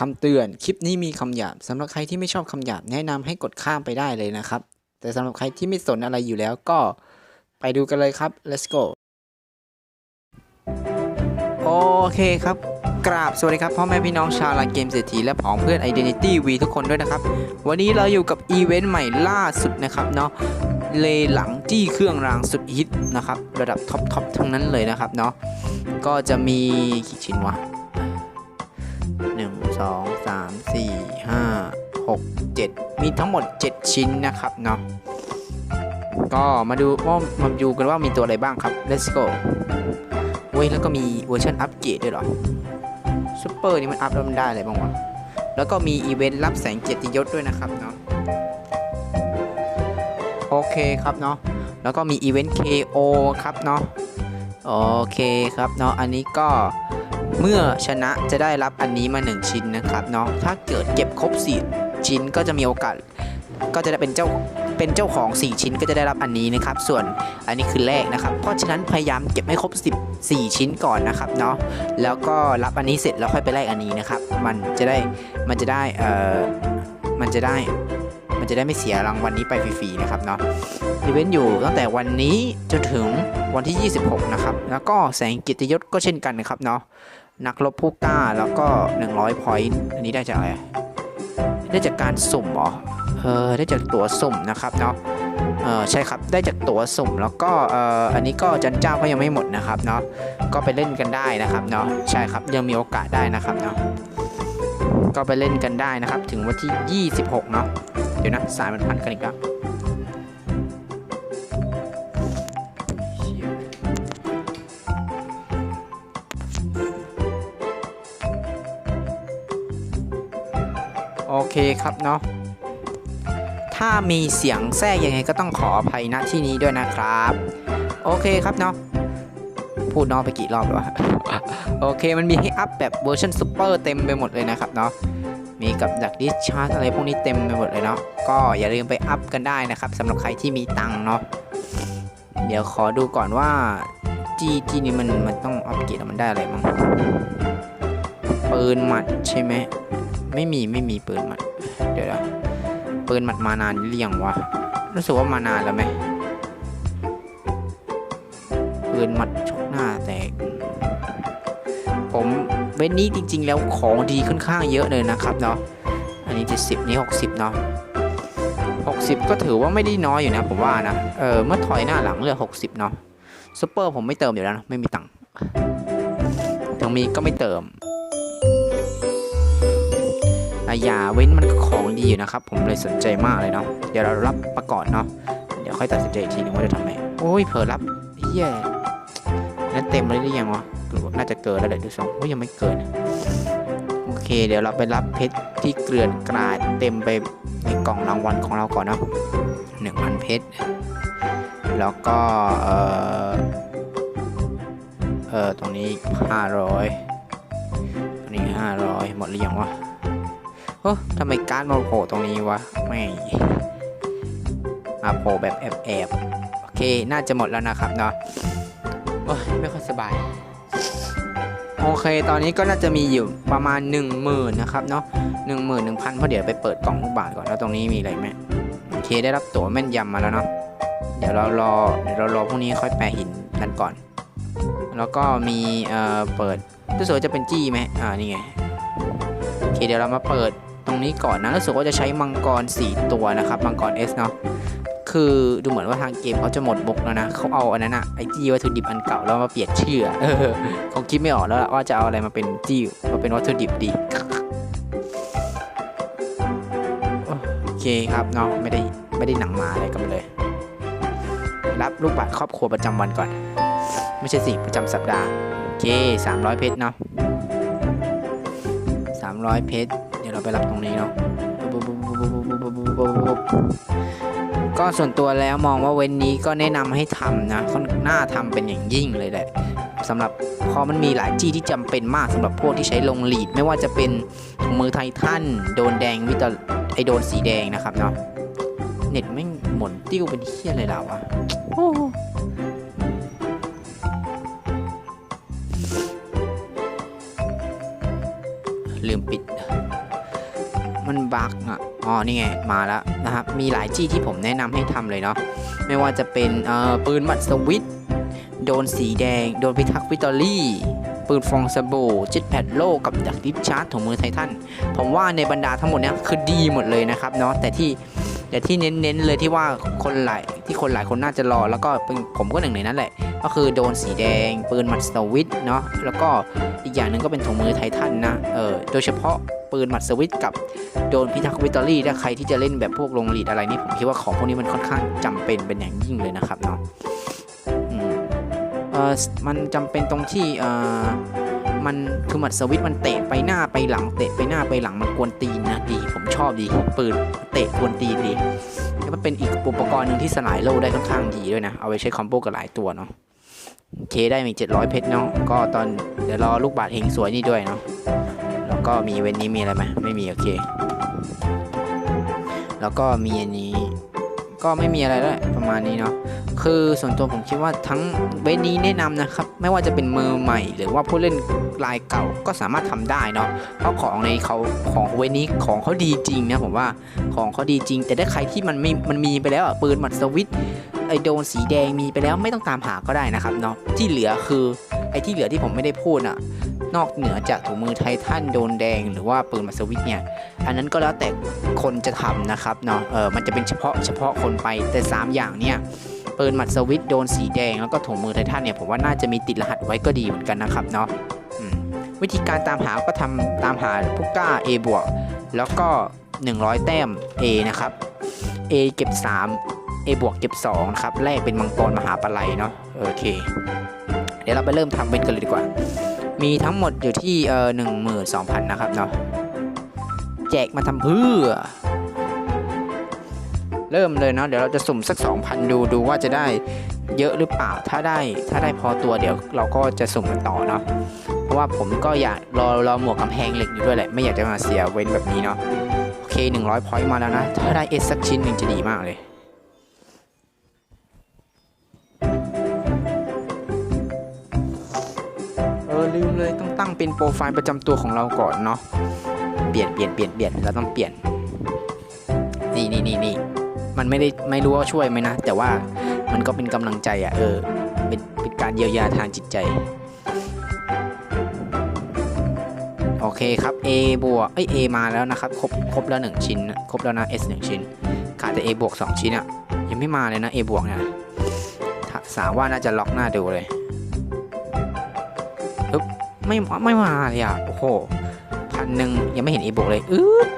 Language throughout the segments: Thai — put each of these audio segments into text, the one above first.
คำเตือน คลิปนี้มีคำหยาบสำหรับใครที่ไม่ชอบคำหยาบแนะนำให้กดข้ามไปได้เลยนะครับ แต่สำหรับใครที่ไม่สนอะไรอยู่แล้วก็ไปดูกันเลยครับ let's go โอเคครับ กราบสวัสดีครับพ่อแม่พี่น้องชาวลานเกมเศรษฐีและผองเพื่อน Identity V ทุกคนด้วยนะครับ วันนี้เราอยู่กับอีเวนต์ใหม่ล่าสุดนะครับเนาะเลหลังจี้เครื่องรางสุดฮิตนะครับ ระดับท็อปทอปทั้งนั้นเลยนะครับเนาะก็จะมีกี่ชิ้นวะ 1 2 3 4 5 6 7 มีทั้งหมด 7 ชิ้นนะครับเนาะก็มาดูว่ามาดูกันว่ามีตัวอะไรบ้างครับ let's go เว้ยแล้วก็มีเวอร์ชันอัปเกรดด้วยหรอซูเปอร์นี่มันอัพแล้วมันได้อะไรบ้างวะแล้วก็มีอีเวนต์รับแสงเกียรติยศด้วยนะครับเนาะโอเคครับเนาะแล้วก็มีอีเวนต์ KO ครับเนาะโอเคครับเนาะอันนี้ก็ เมื่อชนะจะได้รับอันนี้มา 1 ชิ้นนะครับเนาะถ้าเกิดเก็บครบ4ชิ้นก็จะมีโอกาส ก็จะได้เป็นเจ้าเป็นเจ้าของ 4 ชิ้นก็จะได้รับอันนี้นะครับ ส่วนอันนี้คือแรกนะครับ เพราะฉะนั้นพยายามเก็บให้ครบ 14 ชิ้นก่อนนะครับเนาะแล้วก็รับอันนี้เสร็จแล้วค่อยไปแลกอันนี้นะครับ มันจะได้มันจะได้เอ่อมันจะได้มันจะได้ไม่เสียรางวัลนี้ไปฟรีๆนะครับเนาะอีเวนต์อยู่ตั้งแต่วันนี้จนถึงวันที่ 26 นะครับ แล้วก็แสงกิตยศก็เช่นกันนะครับเนาะ นักรบผู้กล้าแล้วก็ 100 พอยต์อันนี้ได้จากอะไร ได้จากการสุ่มเหรอ เออ ได้จากตั๋วสุ่มนะครับเนาะ เออใช่ครับ ได้จากตั๋วสุ่มแล้วก็เอออันนี้ก็จันเจ้าก็ยังไม่หมดนะครับเนาะ ก็ไปเล่นกันได้นะครับเนาะ ใช่ครับยังมีโอกาสได้นะครับเนาะ ก็ไปเล่นกันได้นะครับ ถึงวันที่ 26 เนาะ เดี๋ยวนะสายมันพันกันอีกแล้ว โอเคครับเนาะถ้ามีเสียงแทรกยังไงก็ต้องขออภัยณที่นี้ด้วยนะครับ โอเคครับเนาะพูดนอกไปกี่รอบแล้ววะโอเคมันมีให้อัพแบบเวอร์ชันซูเปอร์เต็มไปหมดเลยนะครับเนาะมีกับดักดิสชาร์จอะไรพวกนี้เต็มไปหมดเลยเนาะก็อย่าลืมไปอัพกันได้นะครับสำหรับใครที่มีตังค์เนาะเดี๋ยวขอดูก่อนว่าจีจีนี่มันมันต้องอัปเกรดมันได้อะไรมั้งปืนหมัดใช่ไหม ไม่มีไม่มีปืนหมัด เดี๋ยวนะปืนหมัดมานานหรือยังวะ รู้สึกว่ามานานแล้วไหมปืนหมัดชกหน้าแตก ผมเว้นนี้จริง ๆ แล้วของดีค่อนข้างเยอะเลยนะครับเนาะ อันนี้70นี้60เนาะ60ก็ถือว่าไม่ได้น้อยอยู่นะผมว่านะ เออเมื่อถอยหน้าหลังเหลือ60เนาะซูเปอร์ผมไม่เติมอยู่แล้วนะไม่มีตังค์ถึงมีก็ไม่เติม อย่าเว้นมันก็ของดีอยู่นะครับ ผมเลยสนใจมากเลยเนาะเดี๋ยวเรารับประกอนเนาะเดี๋ยวค่อยตัดสินใจอีกทีนึงว่าจะทำไงโอ้ยเผลอรับเฮียนั่นเต็มเลยหรือยังวะหรือว่าน่าจะเกินแล้วแหละดูทรงว่ายังไม่เกินโอเค เดี๋ยวเราไปรับเพชรที่เกลื่อนกราดเต็มไปในกล่องรางวัลของเราก่อนเนาะหนึ่งพันเพชรแล้วก็เออเออตรงนี้ห้าร้อยตรงนี้ห้าร้อยหมดหรือยังวะ เฮ้ยทำไมการมาโผล่ตรงนี้วะ ไม่มาโผล่แบบแอบๆ โอเค น่าจะหมดแล้วนะครับเนาะโอ้ยไม่ค่อยสบาย โอเค ตอนนี้ก็น่าจะมีอยู่ประมาณ 1 0,000นะครับเนาะหนึ่งหมื่นหนึ่งพันเพราะเดี๋ยวไปเปิดกล่องลูกบาทก่อน แล้วตรงนี้มีอะไรไหมโอเค ได้รับตั๋วแม่นยำมาแล้วเนาะ เดี๋ยวเรารอ เดี๋ยวเรารอพวกนี้ค่อยแปะหินกันก่อน แล้วก็มี เอ่อ เปิดรู้สึกว่าจะเป็นจี้ไหมอ่า นี่ไง โอเค เดี๋ยวเรามาเปิด รงนี้ก่อนนะรู้สึกว่าจะใช้มังกร 4 ตัวนะครับ มังกร S เนาะคือดูเหมือนว่าทางเกมเขาจะหมดบุกแล้วนะเขาเอาอันนั้นอะไอจี้วัตถุดิบอันเก่าแล้วมาเปลี่ยนชื่อเออเขาคิดไม่ออกแล้วว่าจะเอาอะไรมาเป็นจี้มาเป็นวัตถุดิบดีโอเคครับเนาะไม่ได้ไม่ได้หนังมาอะไรกันเลย รับลูกบัตรครอบครัวประจำวันก่อน ไม่ใช่สิประจำสัปดาห์โอเค300 เพชรเนาะ300 เพชร เราไปรับตรงนี้เนาะก็ส่วนตัวแล้วมองว่าเว้นนี้ก็แนะนำให้ทำนะค่อนน่าทำเป็นอย่างยิ่งเลยแหละสำหรับพอมันมีหลายจี้ที่จำเป็นมากสำหรับพวกที่ใช้ลงลีด ไม่ว่าจะเป็นถุงมือไททันโดนแดงวิตาไอโดนสีแดงนะครับเนาะเน็ตไม่หมุนติ้วเป็นเฮี้ยอะไรแล้ววะลืมปิด มันบั๊กอะอ๋อนี่ไงมาแล้วนะครับมีหลายจี้ที่ผมแนะนำให้ทำเลยเนาะไม่ว่าจะเป็นเอ่อปืนมัดสวิตโดนสีแดง โดนพิทักษ์วิตอรี่ ปืนฟองสบู่จิตแพดโลกับดักดิฟชาร์จถุงมือไททันผมว่าในบรรดาทั้งหมดเนี้ยคือดีหมดเลยนะครับเนาะแต่ที่แต่ที่เน้นๆเลยที่ว่าคนหลายที่คนหลายคนน่าจะรอ แล้วก็ผมก็หนึ่งในนั้นแหละ ก็คือโดนสีแดง ปืนมัดสวิตเนาะแล้วก็อีกอย่างหนึ่งก็เป็นถุงมือไททันนะเออโดยเฉพาะปืนมัดสวิตกับโดนพิทักษ์วิตอรี่ถ้าใครที่จะเล่นแบบพวกลงลีดอะไรนี่ผมคิดว่าของพวกนี้มันค่อนข้างจำเป็นเป็นอย่างยิ่งเลยนะครับเนาะเออมันจำเป็นตรงที่เออมันคือหมัดสวิตมันเตะไปหน้าไปหลังเตะไปหน้าไปหลังมันกวนตีนนะดี ผมชอบดีปืนเตะกวนตีนดีแล้วมันเป็นอีกอุปกรณ์หนึ่งที่สลายโลได้ค่อนข้างดีด้วยนะ เอาไว้ใช้คอมโบกับหลายตัวเนาะ เคได้มี700 เพชรเนาะก็ตอนเดี๋ยวรอลูกบาทเฮงสวยนี่ด้วยเนาะแล้วก็มีเว้นนี้มีอะไรไหมไม่มีโอเค แล้วก็มีอันนี้ก็ไม่มีอะไรแล้วประมาณนี้เนาะ คือส่วนตัวผมคิดว่าทั้งเวทนี้แนะนำนะครับ ไม่ว่าจะเป็นมือใหม่ หรือว่าผู้เล่นรายเก่าก็สามารถทำได้เนาะเพราะของในเขาของเวทนี้ของเขาดีจริงนะผมว่าของเขาดีจริง แต่ถ้าใครที่มันไม่มันมีไปแล้วอะปืนหมัดสวิตไอโดนสีแดงมีไปแล้วไม่ต้องตามหาก็ได้นะครับเนาะที่เหลือคือไอที่เหลือที่ผมไม่ได้พูดอะนอกเหนือจากถุงมือไททันโดนแดงหรือว่าปืนมัสวิตเนี่ยอันนั้นก็แล้วแต่คนจะทำนะครับเนาะเออมันจะเป็นเฉพาะเฉพาะคนไปแต่ 3 อย่างเนี่ย ปืนหมัดสวิตโดนสีแดงแล้วก็ถุงมือไททันเนี่ยผมว่าน่าจะมีติดรหัสไว้ก็ดีเหมือนกันนะครับเนาะวิธีการตามหาก็ทำตามหาพุก้า A บวกแล้วก็ 100 แต้ม A นะครับ A เก็บ 3 A บวกเก็บ2นะครับแรกเป็นมังกรมหาปลัยเนาะโอเค เดี๋ยวเราไปเริ่มทำเป็นกันเลยดีกว่า มีทั้งหมดอยู่ที่เออหนึ่งหมื่นสองพันนะครับเนาะแจกมาทำเพื่อ เริ่มเลยเนาะเดี๋ยวเราจะสุ่มสัก 2,000 ดูดูว่าจะได้เยอะหรือเปล่าถ้าได้ถ้าได้พอตัวเดี๋ยวเราก็จะสุ่มกันต่อเนาะเพราะว่าผมก็อยากรอรอหมวกกำแพงเหล็กอยู่ด้วยแหละไม่อยากจะมาเสียเว้นแบบนี้เนาะโอเค 100พอยต์มาแล้วนะ ถ้าได้เอสสักชิ้นหนึ่งจะดีมากเลยเออลืมเลยต้องตั้งเป็นโปรไฟล์ประจำตัวของเราก่อนเนาะเปลี่ยนเปลี่ยนเปลี่ยนเปลี่ยนเราต้องเปลี่ยนนี่นี่นี่นี่ มันไม่ได้ไม่รู้ว่าช่วยไหมนะ แต่ว่ามันก็เป็นกำลังใจอะ่ะเออเป็นเป็นการเยียวยาทางจิตใจ โอเคครับ A บวกเอ้ย A มาแล้วนะครับครบครบแล้วหนึ่งชิ้นครบแล้วนะ S หนึ่งชิ้นขาดแต่ A บวกสองชิ้นอะ่ะยังไม่มาเลยนะ A บวกเนี่ยถ้าสาว่าน่าจะล็อกหน้าดูเลยไม่ไม่มาเลยอะโอ้โหพันหนึ่งยังไม่เห็นอีบวกเลยอืด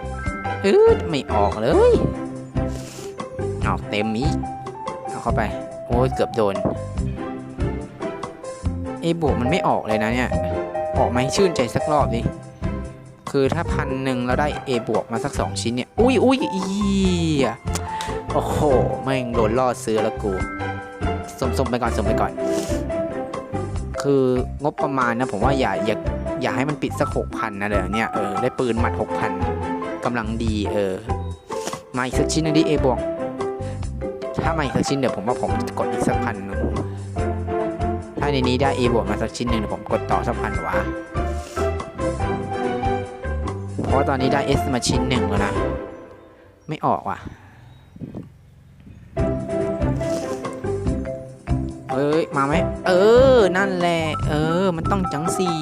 อืดไม่ออกเลย ออกเต็มอีกเอาเข้าไป โอ้ยเกือบโดนเอบวกมันไม่ออกเลยนะเนี่ย ออกไหมชื่นใจสักรอบดิ คือถ้าพันหนึ่งแล้วได้ A บวกมาสักสองชิ้นเนี่ย อุ้ยอุ้ยอีโอ้โห แม่งโดนล่อซื้อแล้วกูสมสมไปก่อนสมไปก่อน คืองบประมาณนะผมว่าอย่าอย่าอย่าให้มันปิดสักหกพันนะเดี๋ยวเนี่ยเออได้ปืนหมัดหกพันกำลังดีเออ มาอีกสักชิ้นนึงดิเอบวก ถ้ามาอีกสักชิ้นเดี๋ยวผมว่าผมกดอีกสักพันหนึ่งถ้าในนี้ได้เอบวกมาสักชิ้นหนึ่งเดี๋ยวผมกดต่อสักพันวะเพราะว่าตอนนี้ได้เอสมาชิ้นหนึ่งแล้วนะ ไม่ออกว่ะเอ้ย มาไหม เออ นั่นแหละ เออ มันต้องจังสี่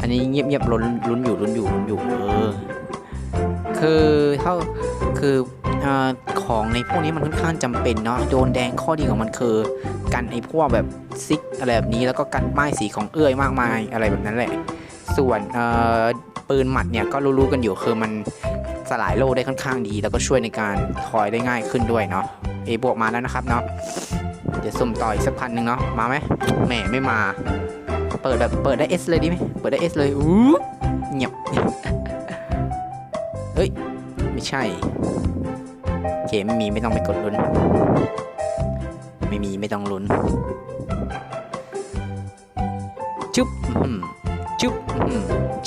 อันนี้เงียบเงียบๆลุ้นลุ้นอยู่ลุ้นอยู่ลุ้นอยู่ เออ คือเท่าคืออของในพวกนี้มันค่อนข้างจำเป็นเนาะโดนแดงข้อดีของมันคือ กันไอ้พวกแบบซิกอะไรแบบนี้แล้วก็กันป้ายสีของเอื้อยมากมายอะไรแบบนั้นแหละ ส่วนปืนหมัดเนี่ยก็รู้ๆกันอยู่คือมันสลายโล่ได้ค่อนข้างดี แล้วก็ช่วยในการทอยได้ง่ายขึ้นด้วยเนาะ A บวกมาแล้วนะครับเนาะเดี๋ยวสุ่มต่ออีกสักพันหนึ่งเนาะมาไหมแหมไม่มา เปิดแบบเปิดได้ S เลยดีไหมเปิดได้ S เลยอู้เงียบ เฮ้ย ไม่ใช่ โอเค ไม่มีไม่ต้องไปกดลุ้น ไม่มีไม่ต้องลุ้น จุ๊บจุ๊บ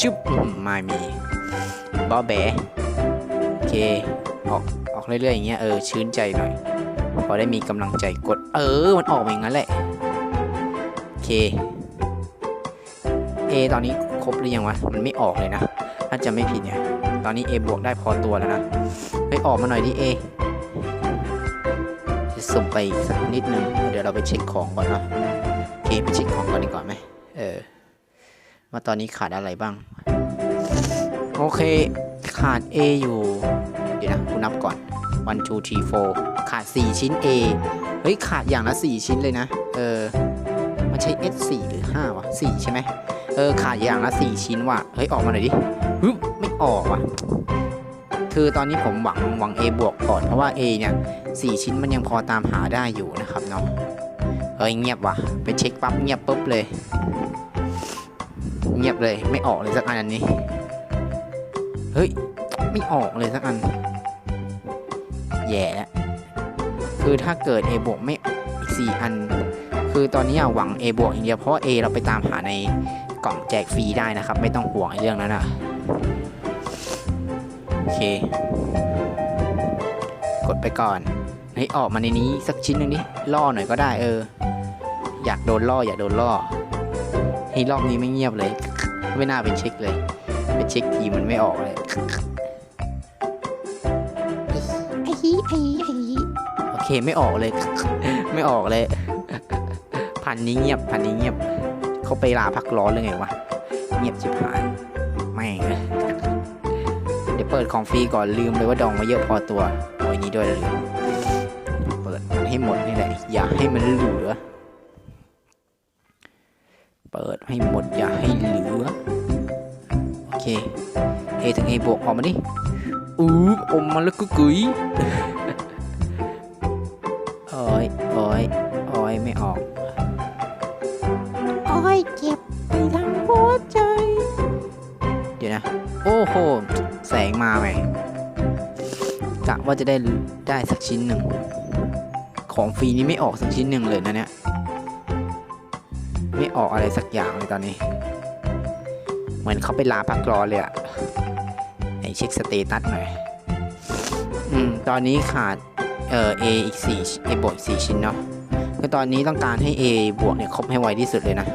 จุ๊บไม่มีบอแบโอเค ออกออกเรื่อยๆอย่างเงี้ยเออชื้นใจหน่อยพอได้มีกำลังใจกด เออ มันออกมาอย่างนั้นแหละ โอเค A ตอนนี้ครบหรือยังวะ มันไม่ออกเลยนะ ถ้าจะไม่ผิดเนี่ย ตอนนี้ A บวกได้พอตัวแล้วนะไปออกมาหน่อยดิ A จะสุ่มไปอีกสักนิดนึง เดี๋ยวเราไปเช็คของก่อนเนาะเคไปเช็คของก่อนดีกว่าไหมเออว่าตอนนี้ขาดอะไรบ้าง โอเค ขาด A อยู่ เดี๋ยวนะกูนับก่อน one two three four ขาด 4 ชิ้น A เฮ้ย ขาดอย่างละ 4 ชิ้นเลยนะ เออ มันใช้ S 4หรือ 5 วะ 4 ใช่ไหม เออขาดอย่างละ4ชิ้นว่ะ เฮ้ย ออกมาหน่อยดิฮึบไม่ออกว่ะ คือตอนนี้ผมหวังหวัง A บวกก่อน เพราะว่า A เนี่ย4ชิ้นมันยังพอตามหาได้อยู่นะครับเนาะ เฮ้ยเงียบว่ะ ไปเช็คปั๊บเงียบปุ๊บเลย เงียบเลยไม่ออกเลยสักอันอันนี้ เฮ้ยไม่ออกเลยสักอัน แย่แล้วคือถ้าเกิด A บวกไม่อีก4อัน คือตอนนี้อะหวัง A บวกอย่างเดียวเพราะ A เราไปตามหาใน กล่องแจกฟรีได้นะครับ ไม่ต้องห่วงเรื่องนั้นอะโอเค กดไปก่อนเฮ้ออกมาในนี้สักชิ้นหนึงนี่ล่อหน่อยก็ได้เออ อยากโดนล่ออยากโดนล่อเฮ้ยรอบนี้ไม่เงียบเลย ไม่น่าเป็นเช็คเลยไปเช็คทีมันไม่ออกเลยไอ้ฮีไอ้ฮีไอ้ฮีโอเคไม่ออกเลย ไม่ออกเลย พันนี้เงียบพันนี้เงียบ เขาไปลาพักร้อนเลยไงวะ เงียบชิบหายไม่เลยเดี๋ยวเปิดของฟรีก่อนลืมเลยว่าดองมาเยอะพอตัวโอ้ยนี้ด้วยเลยเปิดมันให้หมดนี่แหละ อย่าให้มันเหลือ เปิดให้หมดอย่าให้เหลือ โอเค A ถึง A บวกออกมาดิอู้อมมาแล้วก็กุ๋ยโอ้ยโอ้ยโอ้ยไม่ออก เจ็บไปทั้งหัวใจ เดี๋ยวนะ โอ้โห แสงมาไหมกะว่าจะได้ได้สักชิ้นหนึ่ง ของฟรีนี้ไม่ออกสักชิ้นหนึ่งเลยนะเนี่ย ไม่ออกอะไรสักอย่างเลยตอนนี้ เหมือนเขาไปลาพักรอเลยอะไอเช็คสเตตัสหน่อย อืม ตอนนี้ขาด เอ่อ A อีก4 A บวกอีก4ชิ้นเนาะคือตอนนี้ต้องการให้ A บวกเนี่ยครบให้ไวที่สุดเลยนะ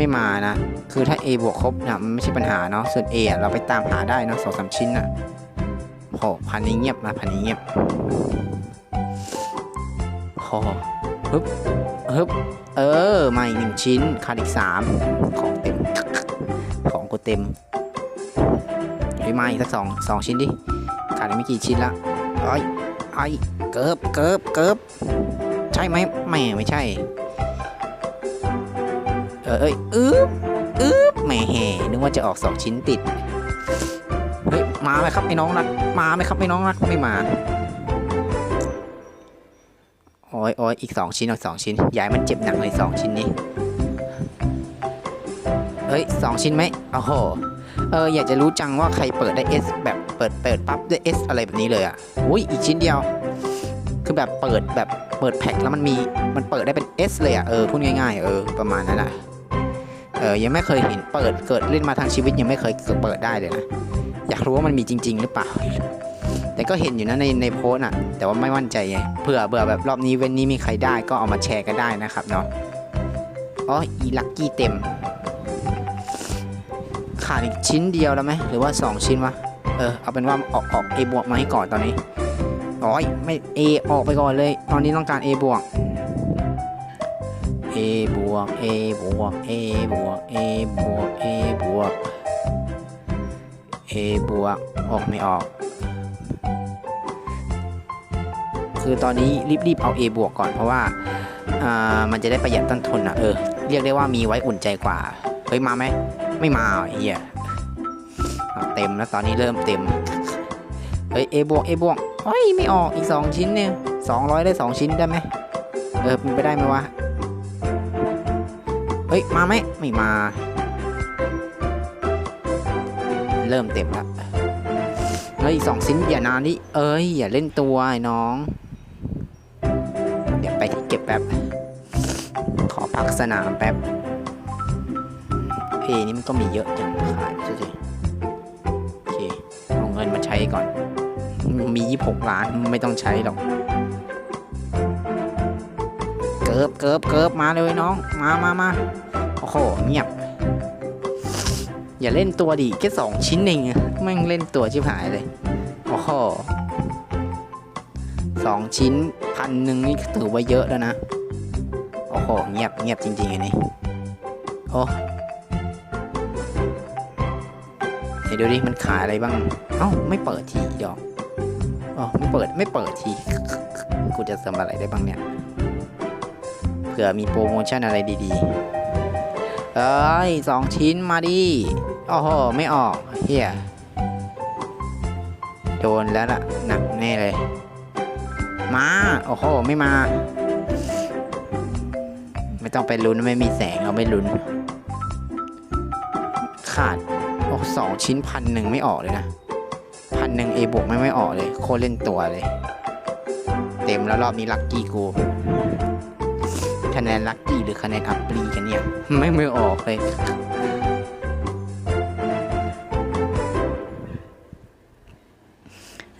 ไม่มานะ คือถ้า A บวกครบนะมันไม่ใช่ปัญหาเนาะส่วน A อะเราไปตามหาได้นะสองสามชิ้นอะโหพันนี้เงียบนะพันนี้เงียบโหฮึบฮึบเออมาอีกหนึ่งชิ้นขาดอีกสามของเต็ม ของกูเต็มเฮ้ยมาอีกสักสองสองชิ้นดิขาดอีกไม่กี่ชิ้นละไอ้ไอ้เกิบเกิบเกิบใช่ไหมไม่ไม่ใช่ ออเอ้ยอึ๊บอึ๊บแหมแห่นึกว่าจะออกสองชิ้นติด เฮ้ย มาไหมครับไอ้น้องรัก มาไหมครับไอ้น้องรัก ไม่มาโอ้ยโอ้ยอีกสองชิ้นอีกสองชิ้น ยาให้มันเจ็บหนักเลยสองชิ้นนี้ เฮ้ยสองชิ้นไหมโอ้โห เออ อยากจะรู้จังว่าใครเปิดได้ S แบบเปิดเปิดปั๊บได้ S อะไรแบบนี้เลยอะอุ้ยอีกชิ้นเดียว คือแบบเปิดแบบเปิดแพ็คแล้วมันมีมันเปิดได้เป็น S เลยอะ เออพูดง่ายๆ เออประมาณนั้นอะ เออยังไม่เคยเห็นเปิดเกิดเล่นมาทางชีวิตยังไม่เคยเปิดได้เลยนะอยากรู้ว่ามันมีจริง ๆ หรือเปล่า แต่ก็เห็นอยู่นะในในโพสอะแต่ว่าไม่มั่นใจไงเผื่อเบื่อแบบรอบนี้เว้นนี้มีใครได้ก็เอามาแชร์กันได้นะครับเนาะอ๋ออีลักกี้เต็ม ขาดอีกชิ้นเดียวแล้วไหมหรือว่า 2 ชิ้นวะเออเอาเป็นว่าออกออก A บวกมาให้ก่อนตอนนี้โอ้ยไม่ A ออกไปก่อนเลย ตอนนี้ต้องการ A บวก A บวก A บวก A บวก A บวก A บวก A บวกออกไม่ออก คือตอนนี้รีบๆเอา A บวกก่อนเพราะว่าอ่ามันจะได้ประหยัดต้นทุนอะเออเรียกได้ว่ามีไว้อุ่นใจกว่า เฮ้ยมาไหมไม่มาไอ้เฮียเต็มแล้วตอนนี้เริ่มเต็มเฮ้ย A บวก A บวกเฮ้ยไม่ออกอีก 2 ชิ้นเนี่ยสองร้อยได้ 2 ชิ้นได้ไหมเออมันไปได้ไหมวะ เฮ้ย มาไหมไม่มา เริ่มเต็มแล้วเฮ้ยสองชิ้นอย่านานดิเอ้ย อย่าเล่นตัวไอ้น้อง เดี๋ยวไปที่เก็บแป๊บ ขอพักสนามแป๊บเพนี่มันก็มีเยอะจังขายสิโอเคเอาเงินมาใช้ก่อน มี 26 ล้านไม่ต้องใช้หรอก เกิบเกิบเกิบมาเลยน้อง มามามาโอ้โหเงียบ อย่าเล่นตัวดิแค่สองชิ้นเองแม่งเล่นตัวชิบหายเลย โอ้โหสองชิ้นพันหนึ่งนี่ถือว่าเยอะแล้วนะ โอ้โหเงียบเงียบจริงๆอันนี้โอ้เดี๋ยวดูดิมันขายอะไรบ้าง เอ้าไม่เปิดทีดี๋ยวอ๋อไม่เปิดไม่เปิดที กูจะเสริมอะไรได้บ้างเนี่ย ผื่อมีโปรโมชั่นอะไรดีๆ เอ้ยสองชิ้นมาดิโอ้โห ไม่ออกเฮียโดนแล้วล่ะ หนักแน่เลย มา โอ้โห ไม่มา ไม่ต้องไปลุ้นไม่มีแสงเราไม่ลุ้น ขาดโอ้สองชิ้นพันหนึ่งไม่ออกเลยนะพันหนึ่งเอบวกไม่ไม่ออกเลย โคเล่นตัวเลย เต็มแล้วรอบนี้ลัคกี้กู คะแนนลัคกี้หรือคะแนนอัปรีกันเนี่ย ไม่ไม่ออกเลย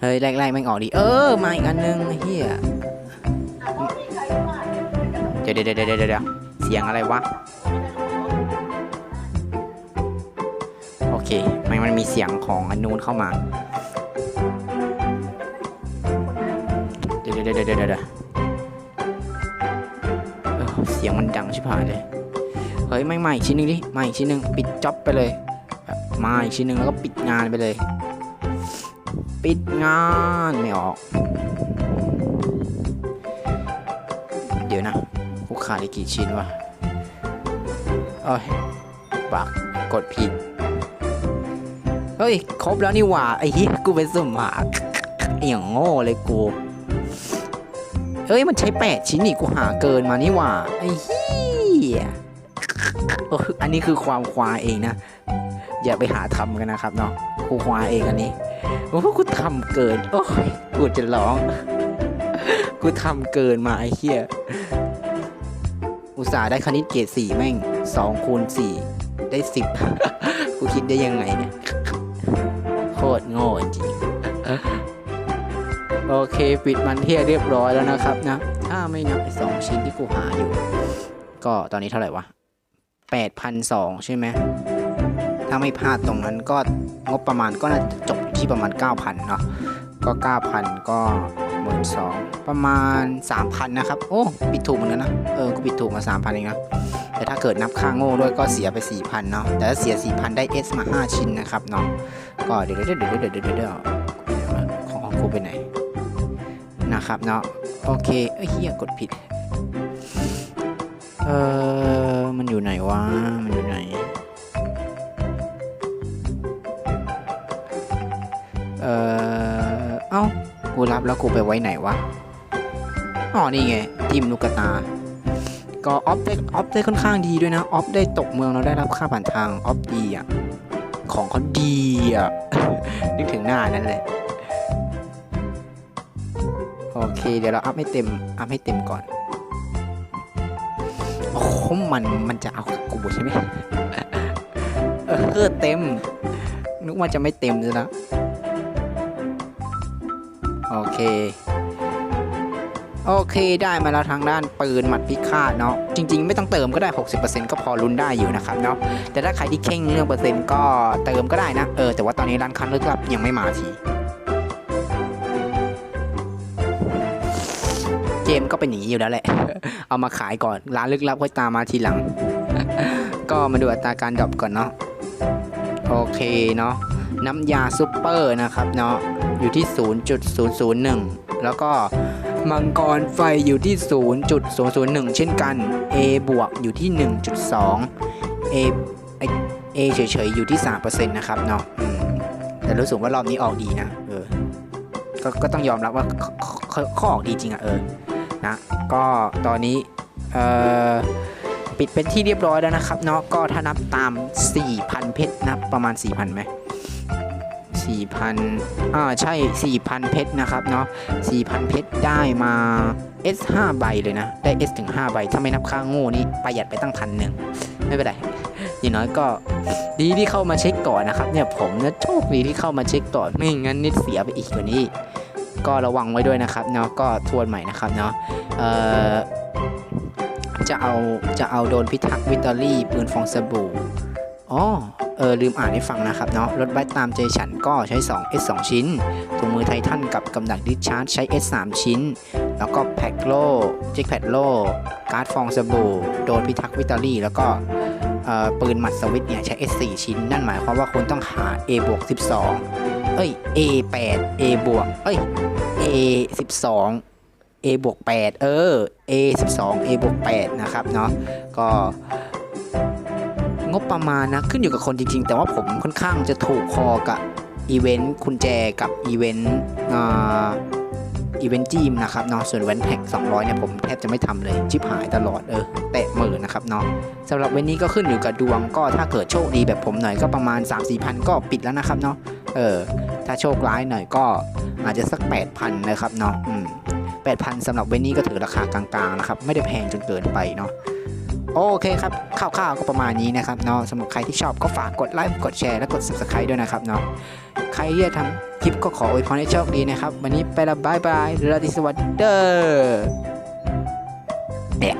เฮ้ย แรกๆแม่งออกดี เออ มาอีกอันนึงเฮียเดี๋ยวเดี๋ยวเดี๋ยวเดี๋ยวเดะเสียงอะไรวะ โอเค มันมันมีเสียงของอันนู้นเข้ามา เดี๋ยวเดี๋ยวเดี๋ยวเดี๋ยว ชิบหายเลย เฮ้ยไม่มาอีกชิ้นหนึ่งดิมาอีกชิ้นหนึ่งปิดจ็อบไปเลยมาอีกชิ้นหนึ่งแล้วก็ปิดงานไปเลย ปิดงานไม่ออก เดี๋ยวนะกูขาดอีกกี่ชิ้นวะเอ้ยปากกดผิด เฮ้ย ครบแล้วนี่หว่า ไอ้เหี้ยกูเป็นสุ่มหาไอ้อย่างโง่เลยกู เฮ้ย มันใช้แปดชิ้นนี่กูหาเกินมานี่หว่า ไอ้เหี้ย อออันนี้คือความควาเองนะ อย่าไปหาทำกันนะครับเนาะกูควาเองอันนี้โอ้กูทำเกิน โอ้ยกูจะร้อง กูทำเกินมาไอ้เหี้ยอุตส่าห์ได้คณิตเกรดสี่แม่งสองคูณสี่ได้สิบกูคิดได้ยังไงเนี่ยโคตรโง่จริงโอเค ปิดมันเที่ยเรียบร้อยแล้วนะครับนะ ถ้าไม่นับสองชิ้นที่กูหาอยู่ ก็ตอนนี้เท่าไหร่วะ แปดพันสองใช่ไหม ถ้าไม่พลาดตรงนั้นก็งบประมาณก็น่าจะจบที่ประมาณ 9,000 เนาะ ก็ 9,000 ก็หมื่นสองประมาณ 3,000 นะครับ โอ้ ปิดถูกเหมือนกันนะ เออ ก็ปิดถูกมา 3,000 เองนะ แต่ถ้าเกิดนับค่าโง่ด้วยก็เสียไป 4,000 เนาะ แต่ถ้าเสีย 4,000 ได้ S มา 5 ชิ้นนะครับเนาะ ก็เดี๋ยวเดี๋ยวเดี๋ยวเดี๋ยวเดี๋ยวของของกูไปไหน นะครับเนาะ โอเค เอ้ยเฮียกดผิด เออ มันอยู่ไหนวะ มันอยู่ไหน เออ เอ้า กูรับแล้วกูไปไว้ไหนวะ อ๋อ นี่ไงทีมนุกตา ก็ออฟได้ออฟได้ค่อนข้างดีด้วยนะ ออฟได้ตกเมืองเราได้รับค่าผ่านทาง ออฟดีอะ ของเขาดีอะ นึกถึงหน้านั้นเลยโอเค เดี๋ยวเราอัพให้เต็ม อัพให้เต็มก่อน โอ้โหมันมันจะเอากับกูใช่ไหมเออเต็ม นึกว่าจะไม่เต็มเลยนะโอเค โอเคได้มาแล้วทางด้านปืนหมัดพิฆาตเนาะจริง ๆ ไม่ต้องเติมก็ได้ 60%ก็พอลุ้นได้อยู่นะครับเนาะแต่ถ้าใครที่เข่งเรื่องเปอร์เซ็นต์ก็เติมก็ได้นะเออแต่ว่าตอนนี้ร้านค้าเลิกลับยังไม่มาที กมก็เป็นอย่างนี้อยู่แล้วแหละ เอามาขายก่อน ร้านลึกลับค่อยตามมาทีหลัง ก็มาดูอัตราการดรอปก่อนเนาะ โอเคเนาะ น้ำยาซุปเปอร์นะครับเนาะ อยู่ที่ 0.001 แล้วก็มังกรไฟอยู่ที่ 0.001 เช่นกัน A บวกอยู่ที่ 1.2 A ไอ้ A เฉยๆ อยู่ที่ 3%นะครับเนาะแต่รู้สึกว่ารอบนี้ออกดีนะ เออ ก็ก็ต้องยอมรับว่าขาเขาเขาออกดีจริงอะเออ นะก็ตอนนี้เอ่อปิดเป็นที่เรียบร้อยแล้วนะครับเนาะก็ถ้านับตาม 4,000 เพชรนะประมาณ 4,000ไหม4,000อ่าใช่ 4,000 เพชรนะครับเนาะ4,000 เพชรได้มา S 5 ใบเลยนะ ได้ S ถึง 5 ใบ ถ้าไม่นับค่าโง่นี่ประหยัดไปตั้งพันหนึ่งไม่เป็นไรอย่างน้อยก็ดีที่เข้ามาเช็คก่อนนะครับ เนี่ยผมนะโชคดีที่เข้ามาเช็คก่อนไม่งั้นนี่เสียไปอีกกว่านี้ ก็ระวังไว้ด้วยนะครับเนาะก็ทวนใหม่นะครับเนาะจะเอาจะเอาโดนพิทักษ์วิตอรี่ปืนฟองสบู่อ๋อเออลืมอ่านให้ฟังนะครับเนาะรถบัสตามใจฉันก็ใช้ 2 S 2ชิ้นถุงมือไททันกับกำลังดิชาร์จใช้ S 3ชิ้น แล้วก็แพ็คโล่เจ็คแพดโล่การ์ดฟองสบู่โดนพิทักษ์วิตอรี่แล้วก็ ปืนหมัดสวิตเนี่ยใช้ S 4 ชิ้น นั่นหมายความว่าคุณต้องหา A บวก12 เอ้ย A 8 A บวกเอ้ย A 12 A บวก8เออ A 12 A บวก8นะครับเนาะก็งบประมาณนะ ขึ้นอยู่กับคนจริง ๆ แต่ว่าผมค่อนข้างจะถูกคอกับอีเวนต์คุณแจกับอีเวนต์อ่า อีเวนต์จีมนะครับเนาะส่วนแวนแพ็ก200เนี่ยผมแทบจะไม่ทำเลยชิบหายตลอดเออแตะหมื่นนะครับเนาะสำหรับวันนี้ก็ขึ้นอยู่กับดวงก็ถ้าเกิดโชคดีแบบผมหน่อยก็ประมาณ 3-4พันก็ปิดแล้วนะครับเนาะเออถ้าโชคร้ายหน่อยก็อาจจะสัก 8,000นะครับเนาะอืม8,000สำหรับเวนนี้ก็ถือราคากลางๆนะครับไม่ได้แพงจนเกินไปเนาะ โอเคครับคร่าวๆก็ประมาณนี้นะครับเนาะสำหรับใครที่ชอบก็ฝากกดไลค์กดแชร์และกด subscribe ด้วยนะครับเนาะใครที่จะทำคลิปก็ขออวยพรให้โชคดีนะครับ วันนี้ไปละบายบายราตรีสวัสดิ์เด้อ